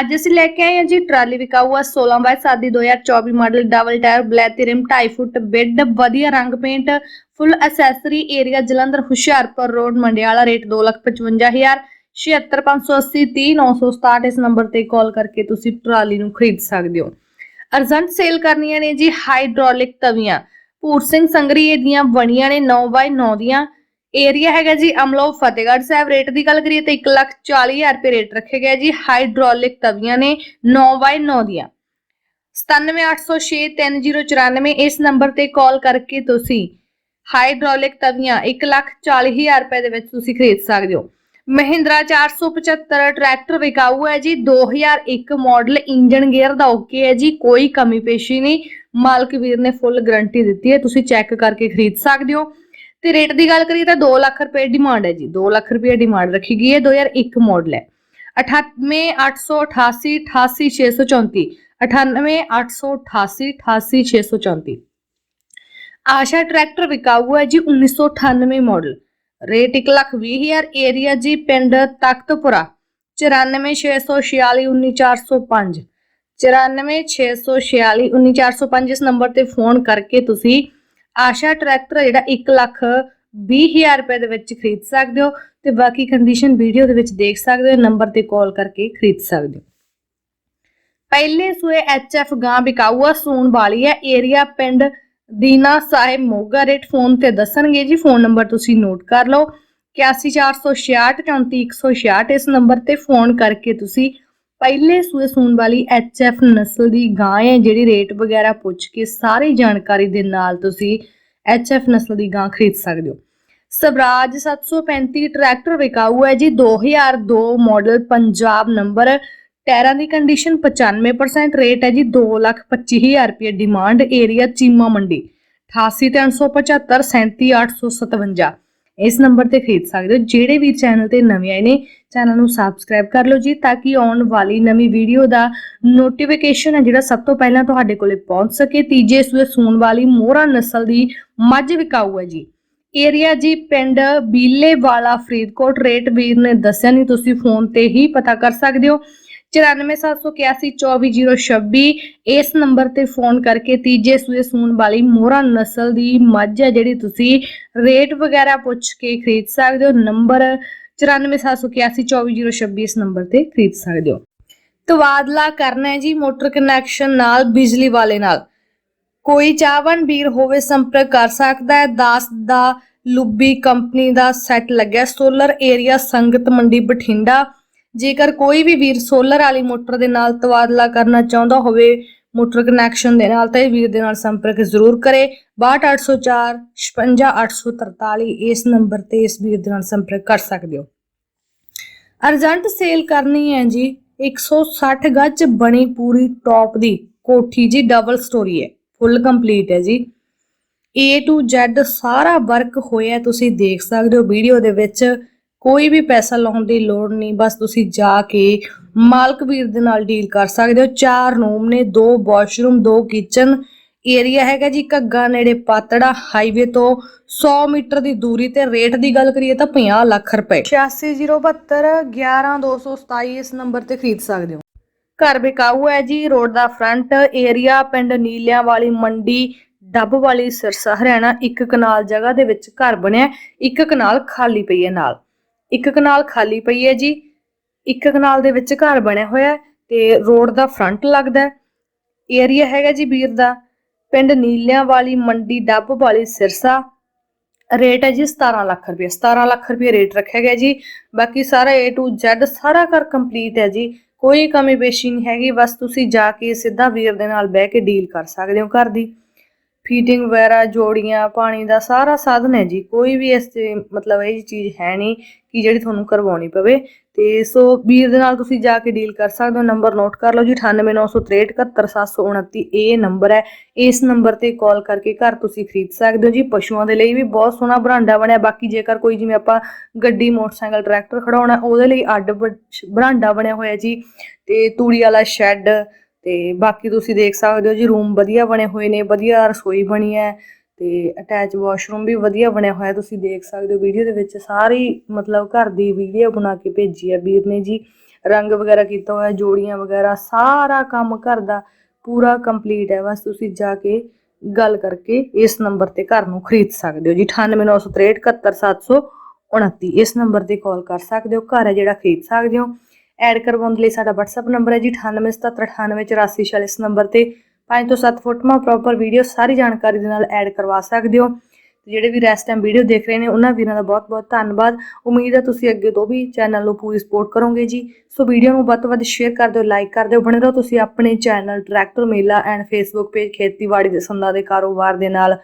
ਅੱਜ ਅਸੀਂ ਲੈ ਕੇ ਆਏ ਹਾਂ ਜੀ ਟਰਾਲੀ ਵਿਕਾਊ ਆ 16 ਬਾਈ 7 ਦੀ 2024 ਮਾਡਲ ਡਬਲ ਟਾਇਰ ਬਲੈਥੀਰੀਅਮ 2.5 ਫੁੱਟ ਬੈੱਡ, ਵਧੀਆ ਰੰਗ paint, full accessory area Jalandhar Hoshiarpur road, Mandiala, rate 255000 76580 30967 ਇਸ ਨੰਬਰ ਤੇ ਕਾਲ ਕਰਕੇ ਤੁਸੀਂ ਟਰਾਲੀ ਨੂੰ ਖਰੀਦ ਸਕਦੇ ਹੋ। ਅਰਜੈਂਟ ਸੇਲ ਕਰਨੀਆਂ ਨੇ ਜੀ ਹਾਈਡ੍ਰੋਲਿਕ ਤਵੀਆਂ। ਭੂਰ ਸਿੰਘ ਸੰਗਰੀ ਦੀਆਂ ਬਣੀਆਂ ਨੇ 9x9 ਦੀਆਂ। ਏਰੀਆ ਹੈਗਾ ਜੀ ਅਮਲੋ ਫਤਿਹਗੜ੍ਹ ਸਾਹਿਬ। ਰੇਟ ਦੀ ਗੱਲ ਕਰੀਏ ਤਾਂ 140000 ਰੁਪਏ ਰੇਟ ਰੱਖੇ ਗਏ ਜੀ। ਹਾਈਡ੍ਰੋਲਿਕ ਤਵੀਆਂ ਨੇ 9x9 ਦੀਆਂ। 9780639094 ਇਸ ਨੰਬਰ ਤੇ ਕਾਲ ਕਰਕੇ ਤੁਸੀਂ ਹਾਈਡ੍ਰੋਲਿਕ ਤਵੀਆਂ 140000 ਰੁਪਏ ਦੇ ਵਿੱਚ ਤੁਸੀਂ ਖਰੀਦ ਸਕਦੇ ਹੋ। ਮਹਿੰਦਰਾ 475 ਟਰੈਕਟਰ ਵਿਕਾਊ ਹੈ ਜੀ। 2001 ਮਾਡਲ ਇੰਜਨ ਗੇਅਰ ਦਾ ਓਕੇ ਹੈ ਜੀ। ਕੋਈ ਕਮੀ ਪੇਸ਼ੀ ਨਹੀਂ। ਮਾਲਕ ਵੀਰ ਨੇ ਫੁੱਲ ਗਾਰੰਟੀ ਦਿੱਤੀ ਹੈ। ਤੁਸੀਂ ਚੈੱਕ ਕਰਕੇ ਖਰੀਦ ਸਕਦੇ ਹੋ। ਤੇ ਰੇਟ ਦੀ ਗੱਲ ਕਰੀਏ ਤਾਂ 2 ਲੱਖ ਰੁਪਏ ਡਿਮਾਂਡ ਹੈ ਜੀ। 2 ਲੱਖ ਰੁਪਏ ਡਿਮਾਂਡ ਰੱਖੀ ਗਈ ਹੈ 2001 ਮਾਡਲ ਹੈ। 988888 88634 988888 88634 ਆਸ਼ਾ ਟਰੈਕਟਰ ਵਿਕਾਊ ਹੈ ਜੀ 1998 ਮਾਡਲ ਰੇਟ 120000 ਏਰੀਆ ਜੀ, ਪਿੰਡ ਤਖਤਪੁਰਾ। 9464619405 9464619405 ਇਸ ਨੰਬਰ ਤੇ ਫੋਨ ਕਰਕੇ ਤੁਸੀਂ ਆਸ਼ਾ ਟਰੈਕਟਰ ਜਿਹੜਾ 1 ਲੱਖ 20000 ਰੁਪਏ ਦੇ ਵਿੱਚ ਖਰੀਦ ਸਕਦੇ ਹੋ ਤੇ ਬਾਕੀ ਕੰਡੀਸ਼ਨ ਵੀਡੀਓ ਦੇ ਵਿੱਚ ਦੇਖ ਸਕਦੇ ਹੋ ਨੰਬਰ ਤੇ ਕਾਲ ਕਰਕੇ ਖਰੀਦ ਸਕਦੇ ਹੋ। ਪਹਿਲੇ ਸੂਏ ਐਚਐਫ ਗਾਂ ਬਿਕਾਊਆ ਸੂਣ ਵਾਲੀ ਹੈ ਏਰੀਆ ਪਿੰਡ ਦੀਨਾ ਸਾਹਿਬ ਮੋਗਾ ਰੇਟ ਫੋਨ ਤੇ ਦੱਸਣਗੇ ਜੀ ਫੋਨ ਨੰਬਰ ਤੁਸੀਂ ਨੋਟ ਕਰ ਲਓ। 8146634166 ਇਸ ਨੰਬਰ ਤੇ ਫੋਨ ਕਰਕੇ ਤੁਸੀਂ ਪਹਿਲੇ ਸੂਏ ਸੂਣ ਵਾਲੀ ਐਚਐਫ ਨਸਲ ਦੀ ਗਾਂ ਹੈ ਜਿਹੜੀ ਰੇਟ ਵਗੈਰਾ ਪੁੱਛ ਕੇ ਸਾਰੀ ਜਾਣਕਾਰੀ ਦੇ ਨਾਲ ਤੁਸੀਂ ਐਚਐਫ ਨਸਲ ਦੀ ਗਾਂ ਖਰੀਦ ਸਕਦੇ ਹੋ। ਸਵਰਾਜ 735 ਟਰੈਕਟਰ ਵਿਕਾਊ ਹੈ ਜੀ। 2002 ਮਾਡਲ ਪੰਜਾਬ ਨੰਬਰ ਟਾਇਰਾਂ ਦੀ ਕੰਡੀਸ਼ਨ 95% ਰੇਟ ਹੈ ਜੀ। 225000 ਰੁਪਏ ਡਿਮਾਂਡ ਏਰੀਆ ਚੀਮਾ ਮੰਡੀ। 8837 37857 ਇਸ ਨੰਬਰ ਤੇ ਖਰੀਦ ਸਕਦੇ ਹੋ। ਜਿਹੜੇ ਵੀ ਚੈਨਲ ਤੇ ਨਵੇਂ ਆਏ ਨੇ ਚੈਨਲ ਨੂੰ ਸਬਸਕ੍ਰਾਈਬ ਕਰ ਲਓ ਜੀ, ਤਾਂ ਕਿ ਆਉਣ ਵਾਲੀ ਨਵੀਂ ਵੀਡੀਓ ਦਾ ਨੋਟੀਫਿਕੇਸ਼ਨ ਹੈ, ਜਿਹੜਾ ਸਭ ਤੋਂ ਪਹਿਲਾਂ ਤੁਹਾਡੇ ਕੋਲੇ ਪਹੁੰਚ ਸਕੇ। ਤੀਜੇ ਸੂਏ ਸੂਣ ਵਾਲੀ ਮੋਹਰਾ ਨਸਲ ਦੀ ਮੱਝ ਵਿਕਾਊ ਹੈ ਜੀ। ਏਰੀਆ ਜੀ ਪਿੰਡ ਬੀਲੇ ਵਾਲਾ ਫਰੀਦਕੋਟ, ਰੇਟ ਵੀਰ ਨੇ ਦੱਸਿਆ ਨਹੀਂ ਤੁਸੀਂ ਫੋਨ ਤੇ ਹੀ ਪਤਾ ਕਰ ਸਕਦੇ ਹੋ। 9478124026 ਇਸ ਨੰਬਰ ਤੇ ਫੋਨ ਕਰਕੇ ਤੀਜੇ ਸੂਏ ਸੂਣ ਵਾਲੀ ਮੋਹਰਾ ਨਸਲ ਦੀ ਮੱਝ ਹੈ ਜਿਹੜੀ ਤੁਸੀਂ ਰੇਟ ਵਗੈਰਾ ਪੁੱਛ ਕੇ ਖਰੀਦ ਸਕਦੇ ਹੋ। ਨੰਬਰ 9478124026 ਇਸ ਨੰਬਰ ਤੇ ਖਰੀਦ ਸਕਦੇ ਹੋ। ਤਬਾਦਲਾ ਕਰਨਾ ਹੈ ਜੀ ਮੋਟਰ ਕਨੈਕਸ਼ਨ ਨਾਲ, ਬਿਜਲੀ ਵਾਲੇ ਨਾਲ। ਕੋਈ ਚਾਹਵਨ ਵੀਰ ਹੋਵੇ ਸੰਪਰਕ ਕਰ ਸਕਦਾ ਹੈ। ਦਾਸ ਦਾ ਲੁੱਬੀ ਕੰਪਨੀ ਦਾ ਸੈੱਟ ਲੱਗਿਆ। Solar area Sangat Mandi Bathinda. ਜੇਕਰ ਕੋਈ ਵੀ ਵੀਰ ਸੋਲਰ ਵਾਲੀ ਮੋਟਰ ਦੇ ਨਾਲ ਤਬਾਦਲਾ ਕਰਨਾ ਚਾਹੁੰਦਾ ਹੋਵੇ, ਮੋਟਰ ਕਨੈਕਸ਼ਨ ਦੇ ਨਾਲ ਤਾਂ ਇਹ ਵੀਰ ਦੇ ਨਾਲ ਸੰਪਰਕ ਜ਼ਰੂਰ ਕਰੇ। 62804 56843 ਇਸ ਨੰਬਰ ਤੇ ਇਸ ਵੀਰ ਦੇ ਨਾਲ ਸੰਪਰਕ ਕਰ ਸਕਦੇ ਹੋ। ਅਰਜੈਂਟ ਸੇਲ ਕਰਨੀ ਹੈ ਜੀ 160 ਗੱਜ ਬਣੀ ਪੂਰੀ ਟੌਪ ਦੀ, ਕੋਠੀ ਜੀ ਡਬਲ ਸਟੋਰੀ ਹੈ ਫੁੱਲ ਕੰਪਲੀਟ ਹੈ ਜੀ। A to Z ਸਾਰਾ ਵਰਕ ਹੋਇਆ ਤੁਸੀਂ ਦੇਖ ਸਕਦੇ ਹੋ ਵੀਡੀਓ ਦੇ ਵਿੱਚ ਕੋਈ ਵੀ ਪੈਸਾ ਲਾਉਣ ਦੀ ਲੋੜ ਨਹੀਂ, ਬਸ ਤੁਸੀਂ ਜਾ ਕੇ ਮਾਲਕ ਵੀਰ ਦੇ ਨਾਲ ਡੀਲ ਕਰ ਸਕਦੇ ਹੋ। ਚਾਰ ਰੂਮ ਨੇ, ਦੋ ਵਾਸ਼ਰੂਮ ਦੋ ਕਿਚਨ ਏਰੀਆ ਹੈਗਾ ਜੀ ਘੱਗਾ ਨੇੜੇ ਪਾਤੜਾ ਹਾਈਵੇ ਤੋਂ 100 ਮੀਟਰ ਦੀ ਦੂਰੀ ਤੇ। ਰੇਟ ਦੀ ਗੱਲ ਕਰੀਏ ਤਾਂ 50 ਲੱਖ ਰੁਪਏ। 8607 11227 ਇਸ ਨੰਬਰ ਤੇ ਖਰੀਦ ਸਕਦੇ ਹੋ। ਘਰ ਬਿਕਾਊ ਹੈ ਜੀ ਰੋਡ ਦਾ ਫਰੰਟ ਏਰੀਆ ਪਿੰਡ ਨੀਲਿਆਂ ਵਾਲੀ ਮੰਡੀ, ਡੱਬ ਵਾਲੀ ਸਿਰਸਾ, ਹਰਿਆਣਾ ਇੱਕ ਕਨਾਲ ਜਗ੍ਹਾ ਦੇ ਵਿੱਚ ਘਰ ਬਣਿਆ। ਇੱਕ ਕਨਾਲ ਖਾਲੀ ਪਈ ਹੈ ਨਾਲ। ਇੱਕ ਕਨਾਲ ਖਾਲੀ ਪਈ ਹੈ ਜੀ, ਇੱਕ ਕਨਾਲ ਦੇ ਵਿੱਚ ਘਰ ਬਣਿਆ ਹੋਇਆ ਹੈ ਤੇ ਰੋਡ ਦਾ ਫਰੰਟ ਲੱਗਦਾ ਏਰੀਆ ਹੈਗਾ ਜੀ ਵੀਰ ਦਾ, ਪਿੰਡ ਨੀਲਿਆਂ ਵਾਲੀ ਮੰਡੀ ਡੱਬ ਵਾਲੀ ਸਿਰਸਾ। ਰੇਟ ਹੈ ਜੀ 17 ਲੱਖ ਰੁਪਏ 17 ਲੱਖ ਰੁਪਏ ਰੇਟ ਰੱਖਿਆ ਗਿਆ ਜੀ। ਬਾਕੀ ਸਾਰਾ A to Z ਸਾਰਾ ਘਰ ਕੰਪਲੀਟ ਹੈ ਜੀ, ਕੋਈ ਕਮੀ ਪੇਸ਼ੀ ਨਹੀਂ ਹੈਗੀ, ਬਸ ਤੁਸੀਂ ਜਾ ਕੇ ਸਿੱਧਾ ਵੀਰ ਦੇ ਨਾਲ ਬਹਿ ਕੇ ਡੀਲ ਕਰ ਸਕਦੇ ਹੋ ਘਰ ਦੀ। ਫੀਟਿੰਗ ਵਗੈਰਾ, ਜੋੜੀਆਂ, ਪਾਣੀ ਦਾ ਸਾਰਾ ਸਾਧਨ ਹੈ ਜੀ। ਕੋਈ ਵੀ ਇਸ ਤੇ ਮਤਲਬ ਇਹ ਚੀਜ਼ ਹੈ ਨਹੀਂ ਕਿ ਜਿਹੜੀ ਤੁਹਾਨੂੰ ਕਰਵਾਉਣੀ ਪਵੇ। ਤੇ ਸੋ ਵੀਰ ਦੇ ਨਾਲ ਤੁਸੀਂ ਜਾ ਕੇ ਡੀਲ ਕਰ ਸਕਦੇ ਹੋ। ਨੰਬਰ ਨੋਟ ਕਰ ਲਓ ਜੀ 9896371729 ਇਹ ਨੰਬਰ ਹੈ। ਇਸ ਨੰਬਰ ਤੇ ਕਾਲ ਕਰਕੇ ਘਰ ਤੁਸੀਂ ਖਰੀਦ ਸਕਦੇ ਹੋ ਜੀ। ਪਸ਼ੂਆਂ ਦੇ ਲਈ ਵੀ ਬਹੁਤ ਸੋਹਣਾ ਬਰਾਂਡਾ ਬਣਿਆ। ਬਾਕੀ ਜੇਕਰ ਕੋਈ ਜਿਵੇਂ ਆਪਾਂ ਗੱਡੀ, ਮੋਟਰਸਾਈਕਲ, ਟਰੈਕਟਰ ਖੜਾਉਣਾ, ਉਹਦੇ ਲਈ ਅੱਡ ਬ- ਬਰਾਂਡਾ ਬਣਿਆ ਹੋਇਆ ਜੀ। ਤੇ ਤੂੜੀ ਵਾਲਾ ਸ਼ੈੱਡ ਤੇ ਬਾਕੀ ਤੁਸੀਂ ਦੇਖ ਸਕਦੇ ਹੋ ਜੀ ਰੂਮ ਵਧੀਆ ਬਣੇ ਹੋਏ ਨੇ, ਵਧੀਆ ਰਸੋਈ ਬਣੀ ਹੈ ਤੇ ਅਟੈਚ ਵਾਸ਼ਰੂਮ ਵੀ ਵਧੀਆ ਬਣਿਆ ਹੋਇਆ। ਤੁਸੀਂ ਦੇਖ ਸਕਦੇ ਹੋ ਵੀਡੀਓ ਦੇ ਵਿੱਚ ਸਾਰੀ ਮਤਲਬ ਘਰ ਦੀ ਵੀਡੀਓ ਬਣਾ ਕੇ ਭੇਜੀ ਹੈ ਵੀਰ ਨੇ ਜੀ। ਰੰਗ ਵਗੈਰਾ ਕੀਤਾ ਹੋਇਆ, ਜੋੜੀਆਂ ਵਗੈਰਾ, ਸਾਰਾ ਕੰਮ ਘਰ ਦਾ ਪੂਰਾ ਕੰਪਲੀਟ ਹੈ। ਬਸ ਤੁਸੀਂ ਜਾ ਕੇ ਗੱਲ ਕਰਕੇ ਇਸ ਨੰਬਰ ਤੇ ਘਰ ਨੂੰ ਖਰੀਦ ਸਕਦੇ ਹੋ ਜੀ। 9896371729 ਇਸ ਨੰਬਰ ਤੇ ਕਾਲ ਕਰ ਸਕਦੇ ਹੋ। ਘਰ ਹੈ ਜਿਹੜਾ ਖਰੀਦ ਸਕਦੇ ਹੋ। ਐਡ ਕਰਵਾਉਣ ਲਈ ਸਾਡਾ WhatsApp ਨੰਬਰ ਹੈ ਜੀ 9877988446 ਇਸ ਨੰਬਰ ਤੇ 5 ਤੋਂ 7 ਫੋਟੋਆਂ ਪ੍ਰੋਪਰ ਵੀਡੀਓ ਸਾਰੀ ਜਾਣਕਾਰੀ ਦੇ ਨਾਲ ਐਡ ਕਰਵਾ ਸਕਦੇ ਹੋ। ਤੇ ਜਿਹੜੇ ਵੀ ਰੈਸਟ ਟਾਈਮ ਵੀਡੀਓ ਦੇਖ ਰਹੇ ਨੇ, ਉਹਨਾਂ ਵੀਰਾਂ ਦਾ ਬਹੁਤ-ਬਹੁਤ ਧੰਨਵਾਦ। ਉਮੀਦ ਹੈ ਤੁਸੀਂ ਅੱਗੇ ਤੋਂ ਵੀ ਚੈਨਲ ਨੂੰ ਪੂਰੀ ਸਪੋਰਟ ਕਰੋਗੇ ਜੀ। ਸੋ ਵੀਡੀਓ ਨੂੰ ਵੱਧ ਤੋਂ ਵੱਧ ਸ਼ੇਅਰ ਕਰ ਦਿਓ ਲਾਈਕ ਕਰ ਦਿਓ। ਬਣੇ ਰਹੋ ਤੁਸੀਂ ਆਪਣੇ channel tractor Mela and Facebook page ਖੇਤੀਬਾੜੀ ਦੇ ਸੰਦਾਂ ਦੇ ਕਾਰੋਬਾਰ ਦੇ ਨਾਲ।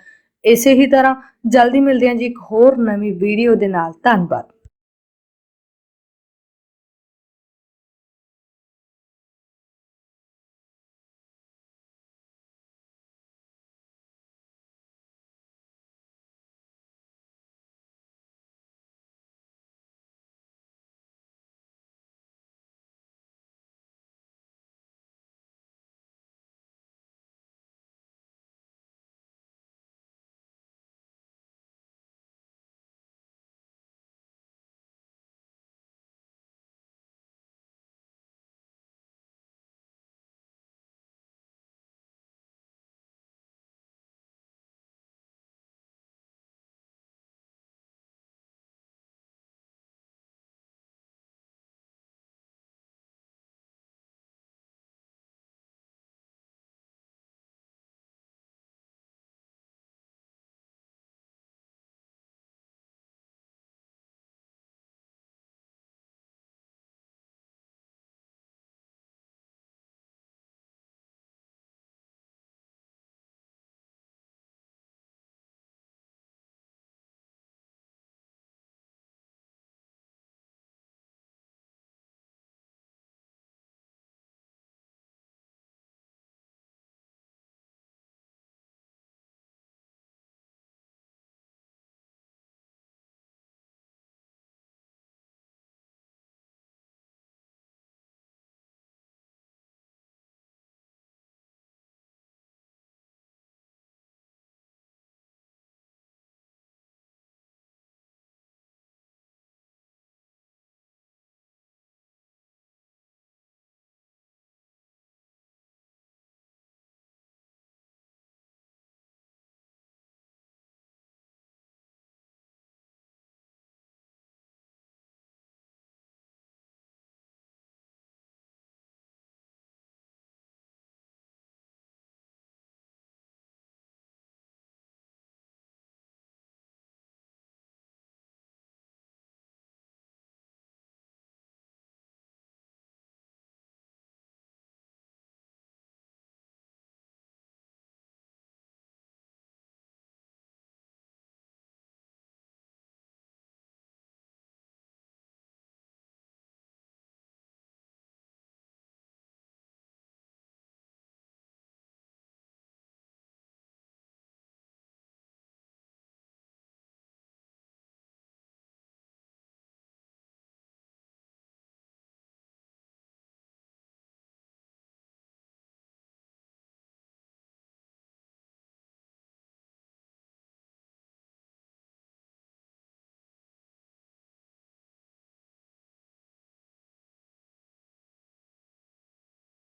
ਇਸੇ ਹੀ ਤਰ੍ਹਾਂ ਜਲਦੀ ਮਿਲਦੇ ਹਾਂ ਜੀ ਇੱਕ ਹੋਰ ਨਵੀਂ ਵੀਡੀਓ ਦੇ ਨਾਲ। ਧੰਨਵਾਦ।